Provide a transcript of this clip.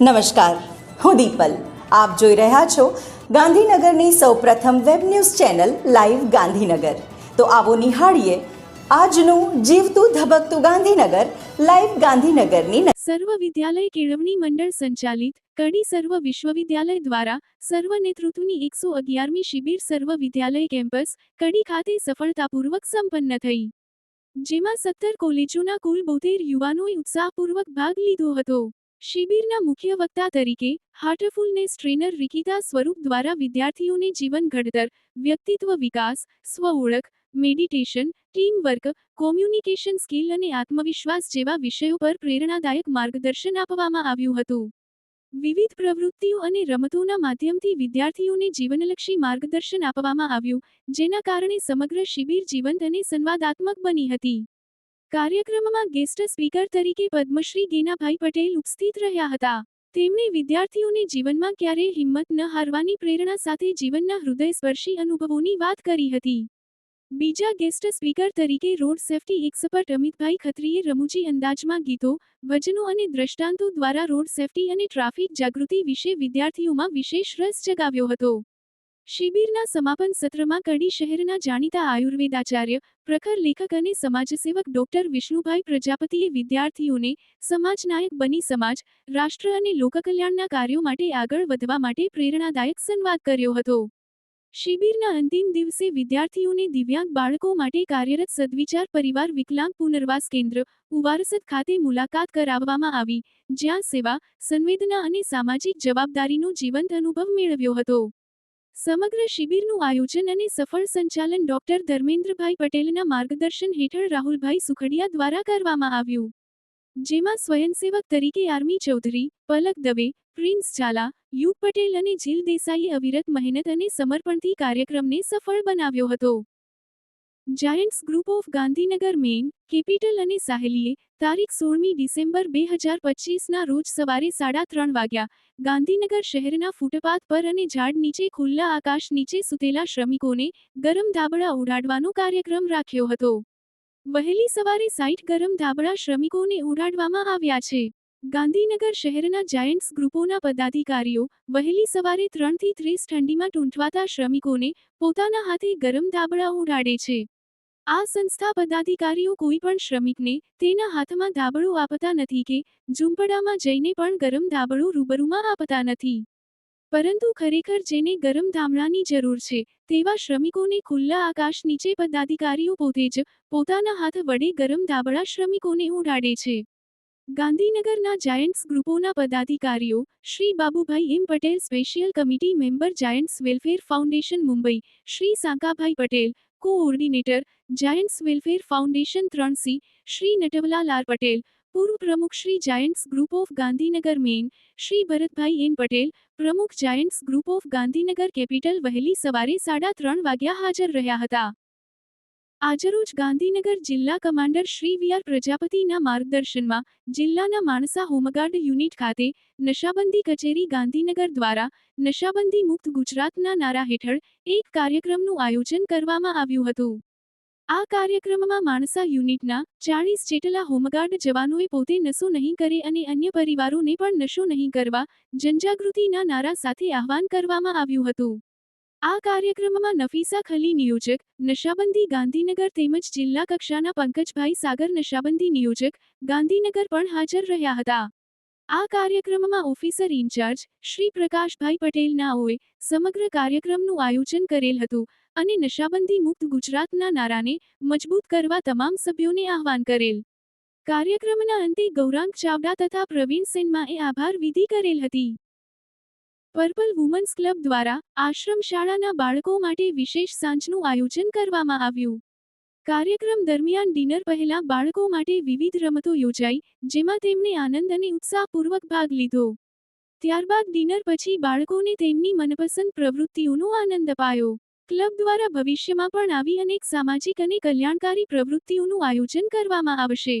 નમસ્કાર. હું દીપલ. આપ જોઈ રહ્યા છો ગાંધીનગરની સૌપ્રથમ web news channel live Gandhinagar. તો આવો નિહાળીએ આજનું જીવતું ધબકતું ગાંધીનગર લાઈવ ગાંધીનગરની સર્વ વિદ્યાલય કેળવણી મંડળ સંચાલિત કડી સર્વ વિશ્વવિદ્યાલય દ્વારા સર્વ નેતૃત્વની એકસો અગિયારમી શિબિર સર્વ વિદ્યાલય કેમ્પસ કડી ખાતે સફળતાપૂર્વક સંપન્ન થઈ. જેમાં સત્તર કોલેજોના કુલ બોતેર યુવાનોએ ઉત્સાહપૂર્વક ભાગ લીધો હતો. શિબિરના મુખ્ય વક્તા તરીકે હાર્ટફુલનેસ ટ્રેનર રિકિતા સ્વરૂપ દ્વારા વિદ્યાર્થીઓને જીવન ઘડતર, વ્યક્તિત્વ વિકાસ, સ્વ ઓળખ, મેડિટેશન, ટીમવર્ક, કોમ્યુનિકેશન સ્કિલ અને આત્મવિશ્વાસ જેવા વિષયો પર પ્રેરણાદાયક માર્ગદર્શન આપવામાં આવ્યું હતું. વિવિધ પ્રવૃત્તિઓ અને રમતોના માધ્યમથી વિદ્યાર્થીઓને જીવનલક્ષી માર્ગદર્શન આપવામાં આવ્યું, જેના કારણે સમગ્ર શિબિર જીવંત અને સંવાદાત્મક બની હતી. કાર્યક્રમમાં ગેસ્ટ સ્પીકર તરીકે પદ્મશ્રી ગેનાભાઈ પટેલ ઉપસ્થિત રહ્યા હતા. તેમણે વિદ્યાર્થીઓને જીવનમાં ક્યારેય હિંમત ન હારવાની પ્રેરણા સાથે જીવનના હૃદયસ્પર્શી અનુભવોની વાત કરી હતી. બીજા ગેસ્ટ સ્પીકર તરીકે રોડ સેફટી એક્સપર્ટ અમિતભાઈ ખત્રીએ રમૂજી અંદાજમાં ગીતો વજનો અને દ્રષ્ટાંતો દ્વારા રોડ સેફટી અને ટ્રાફિક જાગૃતિ વિશે વિદ્યાર્થીઓમાં વિશેષ રસ જગાવ્યો હતો. શિબિરના સમાપન સત્રમાં કડી શહેરના જાણીતા આયુર્વેદાચાર્ય, પ્રખર લેખક અને સમાજસેવક ડોક્ટર વિષ્ણુભાઈ પ્રજાપતિએ વિદ્યાર્થીઓને સમાજનાયક બની સમાજ, રાષ્ટ્ર અને લોકકલ્યાણના કાર્યો માટે આગળ વધવા માટે પ્રેરણાદાયક સંવાદ કર્યો હતો. શિબિરના અંતિમ દિવસે વિદ્યાર્થીઓને દિવ્યાંગ બાળકો માટે કાર્યરત સદવિચાર પરિવાર વિકલાંગ પુનર્વાસ કેન્દ્ર, ઉવારસદ ખાતે મુલાકાત કરાવવામાં આવી, જ્યાં સેવા, સંવેદના અને સામાજિક જવાબદારીનો જીવંત અનુભવ મેળવ્યો હતો. સમગ્ર શિબિરનું આયોજન અને સફળ સંચાલન ડોક્ટર ધર્મેન્દ્રભાઈ પટેલના માર્ગદર્શન હેઠળ રાહુલભાઈ સુખડિયા દ્વારા કરવામાં આવ્યું. જેમાં સ્વયંસેવક તરીકે આર્મી ચૌધરી, પલક દવે, પ્રિન્સ ઝાલા, યુગ પટેલ અને જીલ દેસાઈએ અવિરત મહેનત અને સમર્પણથી કાર્યક્રમને સફળ બનાવ્યો હતો. Giants group of Gandhinagar main capital અને સાહેલીએ તારીખ સોળમી ડિસેમ્બર બે હજાર પચીસના રોજ સવારે સાડા ત્રણ વાગ્યા ગાંધીનગર શહેરના ફૂટપાથ પર અને ઝાડ નીચે ખુલ્લા આકાશ નીચે સૂતેલા શ્રમિકોને ગરમ ધાબળા ઉડાડવાનો કાર્યક્રમ રાખ્યો હતો. વહેલી સવારે સાઈઠ ગરમ ધાબળા શ્રમિકોને ઉડાડવામાં આવ્યા છે. ગાંધીનગર શહેરના જાયન્ટ્સ ગ્રુપોના પદાધિકારીઓ વહેલી સવારે ત્રણથી ત્રીસ ઠંડીમાં ટૂંટવાતા શ્રમિકોને પોતાના હાથે ગરમ ધાબળા ઉડાડે છે. આ સંસ્થા પદાધિકારીઓ કોઈ પણ શ્રમિકને તેના હાથમાં ધાબળું આપતા નથી કે ઝુંપડામાં જઈને પણ ગરમ ધાબળો રૂબરૂમાં આપતા નથી. પરંતુ ખરેખર જેને ગરમ ધામણાની જરૂર છે, તેવા શ્રમિકોને ખુલ્લા આકાશ નીચે પદાધિકારીઓ પોતે જ પોતાના હાથ વડે ગરમ ધાબળા શ્રમિકોને ઉડાડે છે. ગાંધીનગરના જાયન્ટ્સ ગ્રુપોના પદાધિકારીઓ Shri Babubhai M Patel, special committee member Giants welfare foundation Mumbai, Shri Sankabhai Patel, coordinator Giants welfare foundation ત્રણ સી શ્રી નટવલાલ પટેલ, પૂર્વ પ્રમુખ Shri Giants group of Gandhinagar main Shri Bharatbhai N Patel, પ્રમુખ Giants group of Gandhinagar capital વહેલી સવારે સાડા ત્રણ વાગ્યા હાજર રહ્યા હતા. આજરોજ ગાંધીનગર જિલ્લા કમાન્ડર શ્રી વી આર પ્રજાપતિના માર્ગદર્શનમાં જિલ્લાના માણસા હોમગાર્ડ યુનિટ ખાતે નશાબંધી કચેરી ગાંધીનગર દ્વારા નશાબંધી મુક્ત ગુજરાતના નારા હેઠળ એક કાર્યક્રમનું આયોજન કરવામાં આવ્યું હતું. આ કાર્યક્રમમાં માણસા યુનિટના ચાળીસ જેટલા હોમગાર્ડ જવાનોએ પોતે નશો નહીં કરે અને અન્ય પરિવારોને પણ નશો નહીં કરવા જનજાગૃતિના નારા સાથે આહવાન કરવામાં આવ્યું હતું. આ કાર્યક્રમમાં નફીસા ખલી નિયોજક, નશાબંધી ગાંધીનગર તેમજ જિલ્લા કક્ષાના પંકજભાઈ સાગર નશાબંધી નિયોજક, ગાંધીનગર પણ હાજર રહ્યા હતા. આ કાર્યક્રમમાં ઓફિસર ઇન્ચાર્જ, શ્રી પ્રકાશભાઈ પટેલનાઓએ સમગ્ર કાર્યક્રમનું આયોજન કરેલ હતું અને નશાબંધી મુક્ત ગુજરાતના નારાને મજબૂત કરવા તમામ સભ્યોને આહવાન કરેલ. કાર્યક્રમના અંતે ગૌરાંગ ચાવડા તથા પ્રવીણ સેનમાએ આભાર વિધિ કરેલ હતી. પર્પલ વુમન્સ ક્લબ દ્વારા આશ્રમ શાળાના બાળકો માટે વિશેષ સાંજનું આયોજન કરવામાં આવ્યું. કાર્યક્રમ દરમિયાન ડિનર પહેલા બાળકો માટે વિવિધ રમતો યોજાઈ, જેમાં તેમણે આનંદ અને ઉત્સાહપૂર્વક ભાગ લીધો. ત્યારબાદ ડિનર પછી બાળકોને તેમની મનપસંદ પ્રવૃત્તિઓનો આનંદ અપાયો. ક્લબ દ્વારા ભવિષ્યમાં પણ આવી અનેક સામાજિક અને કલ્યાણકારી પ્રવૃત્તિઓનું આયોજન કરવામાં આવશે.